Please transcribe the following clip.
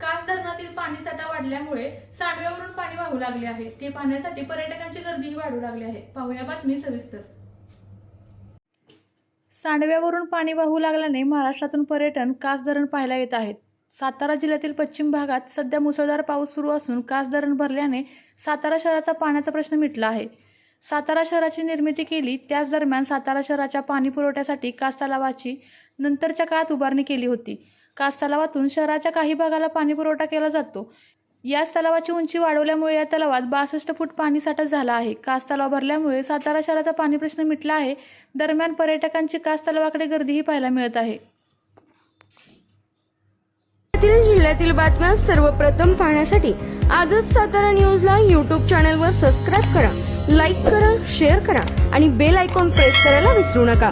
कास धरणातील पाणी साठा वाढल्यामुळे सांडव्यावरून पाणी वाहू लागले आहे. ते पाहण्यासाठी पर्यटकांची गर्दीही वाढू लागली आहे. पाहूया बातमी सविस्तर. सांडव्यावरून पाणी वाहू लागल्याने महाराष्ट्रातून पर्यटन कास धरण पाहायला येत आहेत सातारा जिल्ह्यातील पश्चिम भागात सध्या मुसळधार पाऊस सुरू असून कास धरण भरल्याने सातारा शहराचा पाण्याचा प्रश्न मिटला आहे. सातारा शहराची निर्मिती केली त्याच दरम्यान सातारा शहराच्या पाणी पुरवठ्यासाठी कास तलावाची नंतरच्या काळात उभारणी केली होती. कास तलावातून शहराच्या काही भागाला पाणी पुरवठा केला जातो. याच तलावाची उंची वाढवल्यामुळे या तलावात बासष्ट फूट पाणीसाठा झाला आहे. कास तलाव भरल्यामुळे सातारा शहराचा पाणी प्रश्न मिटला आहे. दरम्यान पर्यटकांची कास तलावाकडे गर्दीही पाहायला मिळत आहे. जिल्ह्यातील बातम्या सर्वप्रथम पाहण्यासाठी आजच सातारा न्यूजला यूट्यूब चॅनलवर सबस्क्राईब करा लाईक करा शेअर करा आणि बेल आयकॉन प्रेस करायला विसरू नका.